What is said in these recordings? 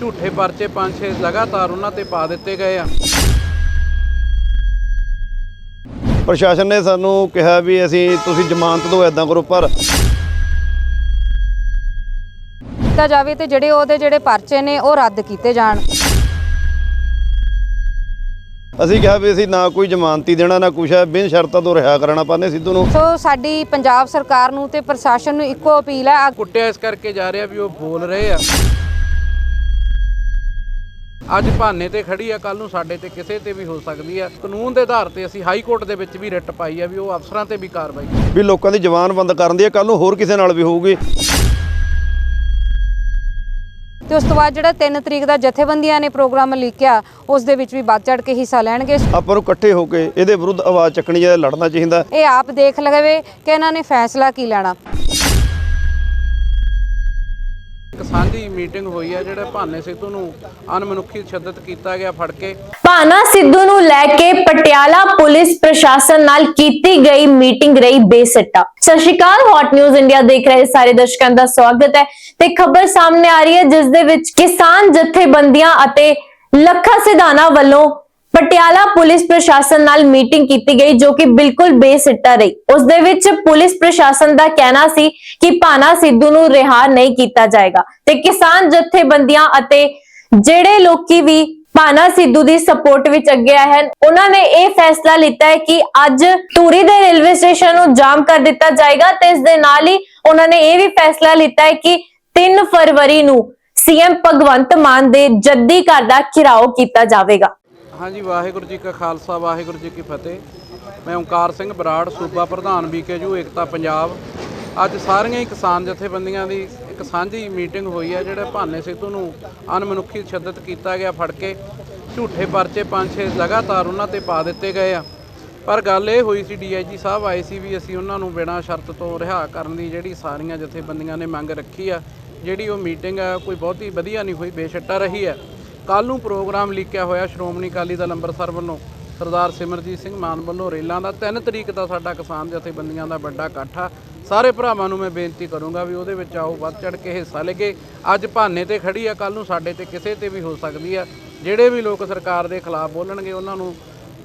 ਝੂਠੇ ਪਰਚੇ ਪੰਜ ਛੇ ਲਗਾਤਾਰ ਉਹਨਾਂ ਤੇ ਪਾ ਦਿੱਤੇ ਗਏ ਆ। ਪ੍ਰਸ਼ਾਸਨ ਨੇ ਸਾਨੂੰ ਕਿਹਾ ਵੀ ਅਸੀਂ ਤੁਸੀਂ ਜ਼ਮਾਨਤ ਦਿਓ ਐਦਾਂ ਕਰੋ ਪਰ ਕੀਤਾ ਜਾਵੇ ਤੇ ਜਿਹੜੇ ਉਹਦੇ ਜਿਹੜੇ ਪਰਚੇ ਨੇ ਉਹ ਰੱਦ ਕੀਤੇ ਜਾਣ। ਅਸੀਂ ਕਿਹਾ ਵੀ ਅਸੀਂ ਨਾ ਕੋਈ ਜ਼ਮਾਨਤੀ ਦੇਣਾ ਨਾ ਕੁਛ ਹੈ। ਬਿਨ ਸ਼ਰਤਾਂ ਤੋਂ ਰਿਹਾ ਕਰਨਾ ਪਾਨੇ ਸਿੱਧੂ ਨੂੰ। ਸੋ ਸਾਡੀ ਪੰਜਾਬ ਸਰਕਾਰ ਨੂੰ ਤੇ ਪ੍ਰਸ਼ਾਸਨ ਨੂੰ ਇੱਕੋ ਅਪੀਲ ਹੈ। ਆ- ਕੁੱਟਿਆ ਇਸ ਕਰਕੇ ਜਾ ਰਿਹਾ ਵੀ ਉਹ ਬੋਲ ਰਹੇ ਆ। ਅੱਜ ਭਾਨੇ ਤੇ ਖੜੀ ਆ ਕੱਲ ਨੂੰ ਸਾਡੇ ਤੇ ਕਿਸੇ ਤੇ ਵੀ ਹੋ ਸਕਦੀ ਆ। ਕਾਨੂੰਨ ਦੇ ਆਧਾਰ ਤੇ ਅਸੀਂ ਹਾਈ ਕੋਰਟ ਦੇ ਵਿੱਚ ਵੀ ਰਿਟ ਪਾਈ ਆ ਵੀ ਉਹ ਅਫਸਰਾਂ ਤੇ ਵੀ ਕਾਰਵਾਈ ਵੀ ਲੋਕਾਂ ਦੀ ਜ਼ਬਾਨ ਬੰਦ ਕਰਨ ਦੀ ਹੈ ਕੱਲ ਨੂੰ ਹੋਰ ਕਿਸੇ ਨਾਲ ਵੀ ਹੋਊਗੀ। ਤੇ ਉਸ ਤੋਂ ਬਾਅਦ ਜਿਹੜਾ 3 ਤਰੀਕ ਦਾ ਜਥੇਬੰਦੀਆਂ ਨੇ ਪ੍ਰੋਗਰਾਮ ਲਿਖਿਆ ਉਸ ਦੇ ਵਿੱਚ ਵੀ ਵੱਧ ਚੜ ਕੇ ਹਿੱਸਾ ਲੈਣਗੇ। ਆਪਾਂ ਨੂੰ ਇਕੱਠੇ ਹੋ ਕੇ ਇਹਦੇ ਵਿਰੁੱਧ ਆਵਾਜ਼ ਚੱਕਣੀ ਹੈ ਲੜਨਾ ਚਾਹੀਦਾ। ਇਹ ਆਪ ਦੇਖ ਲਵੇ ਕਿ ਇਹਨਾਂ ਨੇ ਫੈਸਲਾ ਕੀ ਲੈਣਾ। ਇੱਕ ਸਾਂਝੀ ਮੀਟਿੰਗ ਹੋਈ ਆ ਜਿਹੜਾ ਭਾਨੇ ਸਿੱਧੂ ਨੂੰ ਅਨਮਨੁੱਖੀ ਸ਼ਿੱਦਤ ਕੀਤਾ ਗਿਆ ਫੜ ਕੇ। ਭਾਨਾ ਸਿੱਧੂ ਨੂੰ ਲੈ ਕੇ ਪਟਿਆਲਾ ਪੁਲਿਸ ਪ੍ਰਸ਼ਾਸਨ ਨਾਲ ਕੀਤੀ ਗਈ ਮੀਟਿੰਗ ਰਹੀ ਬੇਸਿੱਟਾ। ਸਤਿ ਸ਼੍ਰੀ ਅਕਾਲ ਹੌਟ ਨਿਊਜ਼ ਇੰਡੀਆ ਦੇਖ ਰਹੇ ਸਾਰੇ ਦਰਸ਼ਕਾਂ ਦਾ ਸਵਾਗਤ ਹੈ ਤੇ ਖਬਰ ਸਾਹਮਣੇ ਆ ਰਹੀ ਹੈ ਜਿਸ ਦੇ ਵਿੱਚ ਕਿਸਾਨ ਜਥੇਬੰਦੀਆਂ ਅਤੇ ਲੱਖਾ ਸਿਧਾਣਾ ਵੱਲੋਂ ਪਟਿਆਲਾ ਪੁਲਿਸ ਪ੍ਰਸ਼ਾਸਨ ਨਾਲ ਮੀਟਿੰਗ ਕੀਤੀ ਗਈ ਜੋ ਕਿ ਬਿਲਕੁਲ ਬੇਸਿੱਟਾ ਰਹੀ। ਉਸ ਦੇ ਵਿੱਚ ਪੁਲਿਸ ਪ੍ਰਸ਼ਾਸਨ ਦਾ ਕਹਿਣਾ ਸੀ ਕਿ ਭਾਨਾ ਸਿੱਧੂ ਨੂੰ ਰਿਹਾ ਨਹੀਂ ਕੀਤਾ ਜਾਏਗਾ ਤੇ ਕਿਸਾਨ ਜਥੇਬੰਦੀਆਂ ਅਤੇ ਜਿਹੜੇ ਲੋਕੀ ਵੀ ਭਾਨਾ ਸਿੱਧੂ ਦੀ ਸਪੋਰਟ ਵਿੱਚ ਅੱਗੇ ਆਏ ਹਨ, ਉਹਨਾਂ ਨੇ ਇਹ ਫੈਸਲਾ ਲਿੱਤਾ ਹੈ ਕਿ ਅੱਜ ਧੂਰੀ ਦੇ ਰੇਲਵੇ ਸਟੇਸ਼ਨ ਨੂੰ ਜਾਮ ਕਰ ਦਿੱਤਾ ਜਾਏਗਾ ਤੇ ਇਸ ਦੇ ਨਾਲ ਹੀ ਉਹਨਾਂ ਨੇ ਇਹ ਵੀ ਫੈਸਲਾ ਲਿੱਤਾ ਹੈ ਕਿ 3 ਫਰਵਰੀ ਨੂੰ ਸੀਐਮ ਭਗਵੰਤ ਮਾਨ ਦੇ ਜੱਦੀ ਘਰ ਦਾ ਘਿਰਾਓ ਕੀਤਾ ਜਾਵੇਗਾ। ਹਾਂਜੀ, ਵਾਹਿਗੁਰੂ ਜੀ ਕਾ ਖਾਲਸਾ, ਵਾਹਿਗੁਰੂ ਜੀ ਕੀ ਫਤਿਹ। ਮੈਂ ਓਂਕਾਰ ਸਿੰਘ ਬਰਾੜ, ਸੂਬਾ ਪ੍ਰਧਾਨ ਬੀਕੇਯੂ ਏਕਤਾ ਪੰਜਾਬ। ਅੱਜ ਸਾਰੀਆਂ ਹੀ ਕਿਸਾਨ ਜਥੇਬੰਦੀਆਂ ਦੀ ਇੱਕ ਸਾਂਝੀ ਮੀਟਿੰਗ ਹੋਈ ਹੈ, ਜਿਹੜਾ ਭਾਨੇ ਸਿੱਧੂ ਨੂੰ ਅਨਮਨੁੱਖੀ ਸ਼ਿੱਦਤ ਕੀਤਾ ਗਿਆ ਫੜ ਕੇ। ਝੂਠੇ ਪਰਚੇ ਪੰਜ ਛੇ ਲਗਾਤਾਰ ਉਹਨਾਂ ਤੇ ਪਾ ਦਿੱਤੇ ਗਏ ਆ। ਪਰ ਗੱਲ ਇਹ ਹੋਈ ਸੀ, ਡੀਆਈਜੀ ਸਾਹਿਬ ਆਏ ਸੀ ਵੀ ਅਸੀਂ ਉਹਨਾਂ ਨੂੰ ਬਿਨਾਂ ਸ਼ਰਤ ਤੋਂ ਰਿਹਾ ਕਰਨ ਦੀ ਜਿਹੜੀ ਸਾਰੀਆਂ ਜਥੇਬੰਦੀਆਂ ਨੇ ਮੰਗ ਰੱਖੀ ਆ, ਜਿਹੜੀ ਉਹ ਮੀਟਿੰਗ ਆ, ਕੋਈ ਬਹੁਤੀ ਵਧੀਆ ਨਹੀਂ ਹੋਈ, ਬੇਸ਼ੱਟਾ ਰਹੀ ਹੈ ਕੱਲ ਨੂੰ ਪ੍ਰੋਗਰਾਮ ਲਿਖਿਆ ਹੋਇਆ ਸ਼੍ਰੋਮਣੀ ਅਕਾਲੀ ਦਲ ਅੰਮ੍ਰਿਤਸਰ ਵੱਲੋਂ ਸਰਦਾਰ ਸਿਮਰਜੀਤ ਸਿੰਘ ਮਾਨ ਵੱਲੋਂ ਰੇਲਾਂ ਦਾ 3 ਤਰੀਕ ਦਾ ਸਾਡਾ ਕਿਸਾਨ ਜਥੇਬੰਦੀਆਂ ਦਾ ਵੱਡਾ ਇਕੱਠ। ਆ ਸਾਰੇ ਭਰਾਵਾਂ ਨੂੰ ਮੈਂ ਬੇਨਤੀ ਕਰੂੰਗਾ ਵੀ ਉਹਦੇ ਵਿੱਚ ਆਓ, ਵੱਧ ਚੜ ਕੇ ਹਿੱਸਾ ਲਈਏ। ਅੱਜ ਭਾਨੇ ਤੇ ਖੜੀ ਆ ਕੱਲ ਨੂੰ ਸਾਡੇ ਤੇ ਕਿਸੇ ਤੇ ਵੀ ਹੋ ਸਕਦੀ ਆ। ਜਿਹੜੇ ਵੀ ਲੋਕ ਸਰਕਾਰ ਦੇ ਖਿਲਾਫ ਬੋਲਣਗੇ, ਉਹਨਾਂ ਨੂੰ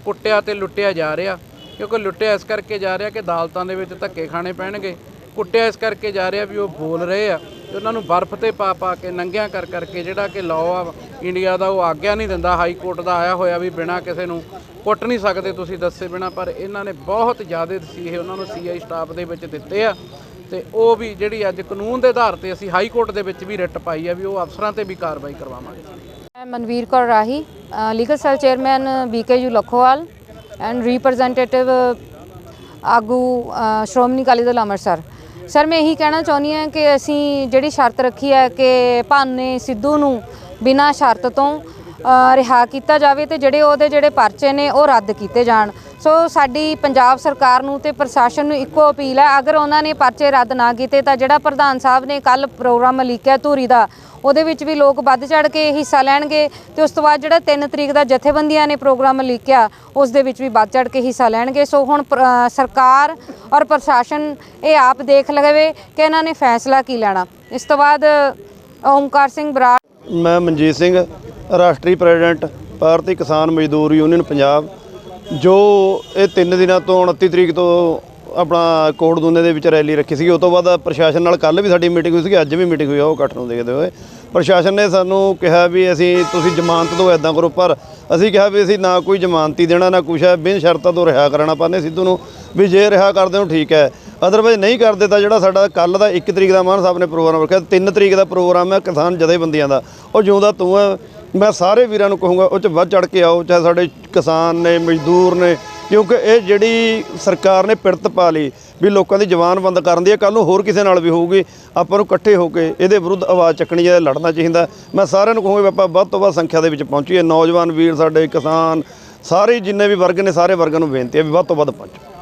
ਕੁੱਟਿਆ ਤੇ ਲੁੱਟਿਆ ਜਾ ਰਿਹਾ। ਕਿਉਂਕਿ ਲੁੱਟਿਆ ਇਸ ਕਰਕੇ ਜਾ ਰਿਹਾ ਕਿ ਅਦਾਲਤਾਂ ਦੇ ਵਿੱਚ ਧੱਕੇ ਖਾਣੇ ਪੈਣਗੇ। ਕੁੱਟਿਆ ਇਸ ਕਰਕੇ ਜਾ ਰਿਹਾ ਵੀ ਉਹ ਬੋਲ ਰਹੇ ਆ। ਤੇ ਉਹਨਾਂ ਨੂੰ ਬਰਫ਼ ਤੇ ਪਾ ਪਾ ਕੇ ਨੰਗਿਆਂ ਕਰ ਕਰਕੇ ਜਿਹੜਾ ਕਿ ਲਾਅ ਆ ਇੰਡੀਆ ਦਾ ਉਹ ਆਗਿਆ ਨਹੀਂ ਦਿੰਦਾ, ਹਾਈ ਕੋਰਟ ਦਾ ਆਇਆ ਹੋਇਆ ਵੀ ਬਿਨਾਂ ਕਿਸੇ ਨੂੰ ਕੁੱਟ ਨਹੀਂ ਸਕਦੇ ਤੁਸੀਂ ਦੱਸੇ ਬਿਨਾਂ, ਪਰ ਇਹਨਾਂ ਨੇ ਬਹੁਤ ਜ਼ਿਆਦਾ ਤਸੀਹੇ ਉਹਨਾਂ ਨੂੰ ਸੀਆਈ ਸਟਾਫ ਦੇ ਵਿੱਚ ਦਿੱਤੇ ਆ ਤੇ ਉਹ ਵੀ ਜਿਹੜੀ ਅੱਜ ਕਾਨੂੰਨ ਦੇ ਆਧਾਰ ਤੇ ਅਸੀਂ ਹਾਈ ਕੋਰਟ ਦੇ ਵਿੱਚ ਵੀ ਰਿਟ ਪਾਈ ਆ ਵੀ ਉਹ ਅਫਸਰਾਂ ਤੇ ਵੀ ਕਾਰਵਾਈ ਕਰਵਾਵਾਂਗੇ। ਮੈਂ Manveer Kaur Rahi legal cell chairman BKU Lakhowal and representative ਆਗੂ ਸ਼੍ਰੋਮਣੀ ਅਕਾਲੀ ਦਲ ਅੰਮ੍ਰਿਤਸਰ। ਸਰ, ਮੈਂ ਇਹੀ ਕਹਿਣਾ ਚਾਹੁੰਦੀ ਹਾਂ ਕਿ ਅਸੀਂ ਜਿਹੜੀ ਸ਼ਰਤ ਰੱਖੀ ਹੈ ਕਿ ਭਾਨੇ ਸਿੱਧੂ ਨੂੰ ਬਿਨਾਂ ਸ਼ਰਤ ਤੋਂ ਰਿਹਾ ਕੀਤਾ ਜਾਵੇ ਤੇ ਜਿਹੜੇ ਉਹਦੇ ਜਿਹੜੇ ਪਰਚੇ ਨੇ ਉਹ ਰੱਦ ਕੀਤੇ ਜਾਣ। ਸੋ ਸਾਡੀ ਪੰਜਾਬ ਸਰਕਾਰ ਨੂੰ ਤੇ ਪ੍ਰਸ਼ਾਸਨ ਨੂੰ ਇੱਕੋ ਅਪੀਲ ਹੈ, ਅਗਰ ਉਹਨਾਂ ਨੇ ਪਰਚੇ ਰੱਦ ਨਾ ਕੀਤੇ ਤਾਂ ਜਿਹੜਾ ਪ੍ਰਧਾਨ ਸਾਹਿਬ ਨੇ ਕੱਲ ਪ੍ਰੋਗਰਾਮ ਲਿਖਿਆ ਧੂਰੀ ਦਾ, ਉਹਦੇ ਵਿੱਚ ਵੀ ਲੋਕ ਵੱਧ ਚੜ ਕੇ ਹਿੱਸਾ ਲੈਣਗੇ ਤੇ ਉਸ ਤੋਂ ਬਾਅਦ ਜਿਹੜਾ 3 ਤਰੀਕ ਦਾ ਜਥੇਬੰਦੀਆਂ ਨੇ ਪ੍ਰੋਗਰਾਮ ਲਿਖਿਆ ਉਸ ਦੇ ਵਿੱਚ ਵੀ ਵੱਧ ਚੜ ਕੇ ਹਿੱਸਾ ਲੈਣਗੇ। ਸੋ ਹੁਣ ਪ੍ਰ- ਸਰਕਾਰ ਔਰ ਪ੍ਰਸ਼ਾਸਨ ਇਹ ਆਪ ਦੇਖ ਲਵੇ ਕਿ ਇਹਨਾਂ ਨੇ ਫੈਸਲਾ ਕੀ ਲੈਣਾ। ਇਸ ਤੋਂ ਬਾਅਦ, ਓਮਕਾਰ ਸਿੰਘ ਬਰਾੜ ਮੈਂ ਮਨਜੀਤ ਸਿੰਘ, ਰਾਸ਼ਟਰੀ ਪ੍ਰੈਜ਼ੀਡੈਂਟ, ਭਾਰਤੀ ਕਿਸਾਨ ਮਜ਼ਦੂਰ ਯੂਨੀਅਨ, ਪੰਜਾਬ, ਜੋ ਇਹ 3 ਦਿਨਾਂ ਤੋਂ 29 ਤਰੀਕ ਤੋਂ ਆਪਣਾ ਕੋਟ ਦੁਨੇ ਦੇ ਵਿੱਚ ਰੈਲੀ ਰੱਖੀ ਸੀ ਉਸ ਤੋਂ ਬਾਅਦ ਪ੍ਰਸ਼ਾਸਨ ਨਾਲ ਕੱਲ ਵੀ ਸਾਡੀ ਮੀਟਿੰਗ ਹੋਈ ਸੀ ਅੱਜ ਵੀ ਮੀਟਿੰਗ ਹੋਈ ਆ, ਉਹ ਇਕੱਠ ਨੂੰ ਦੇਖਦੇ ਹੋਏ। ਪ੍ਰਸ਼ਾਸਨ ਨੇ ਸਾਨੂੰ ਕਿਹਾ ਵੀ ਅਸੀਂ, ਤੁਸੀਂ ਜ਼ਮਾਨਤ ਤੋਂ ਐਦਾਂ ਕਰੋ, ਪਰ ਅਸੀਂ ਕਿਹਾ ਵੀ ਅਸੀਂ ਨਾ ਕੋਈ ਜ਼ਮਾਨਤੀ ਦੇਣਾ, ਨਾ ਕੁਛ ਹੈ। ਬਿਨ ਸ਼ਰਤਾਂ ਤੋਂ ਰਿਹਾ ਕਰਨਾ ਪਾਨੇ ਸਿੱਧੂ ਨੂੰ ਵੀ ਜੇ ਰਿਹਾ ਕਰਦੇ ਹੋ ਠੀਕ ਹੈ। ਅਦਰਵਾਈਜ਼ ਨਹੀਂ ਕਰਦੇ ਤਾਂ ਜਿਹੜਾ ਸਾਡਾ ਕੱਲ ਦਾ 1 ਤਰੀਕ ਦਾ ਮਾਨ ਸਾਹਿਬ ਨੇ ਪ੍ਰੋਗਰਾਮ ਰੱਖਿਆ 3 ਤਰੀਕ ਦਾ ਪ੍ਰੋਗਰਾਮ ਹੈ ਕਿਸਾਨ ਜਥੇਬੰਦੀਆਂ ਦਾ। ਉਹ ਜਿਉਂਦਾ ਤੂੰ ਹੈ, ਮੈਂ ਸਾਰੇ ਵੀਰਾਂ ਨੂੰ ਕਹੂੰਗਾ, ਉਹ ਚ ਵੱਧ ਚੜ ਕੇ ਆਓ, ਚਾਹੇ ਸਾਡੇ ਕਿਸਾਨ ਨੇ, ਮਜ਼ਦੂਰ ਨੇ, ਕਿਉਂਕਿ ਇਹ ਜਿਹੜੀ ਸਰਕਾਰ ਨੇ ਪਿੜਤ ਪਾ ਲਈ ਵੀ ਲੋਕਾਂ ਦੀ ਜ਼ਬਾਨ ਬੰਦ ਕਰਨ ਦੀ ਹੈ ਕੱਲ ਨੂੰ ਹੋਰ ਕਿਸੇ ਨਾਲ ਵੀ ਹੋਊਗੀ, ਆਪਾਂ ਨੂੰ ਇਕੱਠੇ ਹੋ ਕੇ ਇਹਦੇ ਵਿਰੁੱਧ ਆਵਾਜ਼ ਚੱਕਣੀ ਹੈ ਲੜਨਾ ਚਾਹੀਦਾ। ਮੈਂ ਸਾਰਿਆਂ ਨੂੰ ਕਹੂੰਗਾ ਵੀ ਆਪਾਂ ਵੱਧ ਤੋਂ ਵੱਧ ਸੰਖਿਆ ਦੇ ਵਿੱਚ ਪਹੁੰਚੀਏ। ਨੌਜਵਾਨ ਵੀਰ ਸਾਡੇ, ਕਿਸਾਨ, ਸਾਰੇ ਜਿੰਨੇ ਵੀ ਵਰਗ ਨੇ, ਸਾਰੇ ਵਰਗਾਂ ਨੂੰ ਬੇਨਤੀ ਹੈ ਵੀ ਵੱਧ ਤੋਂ ਵੱਧ ਪਹੁੰਚੋ।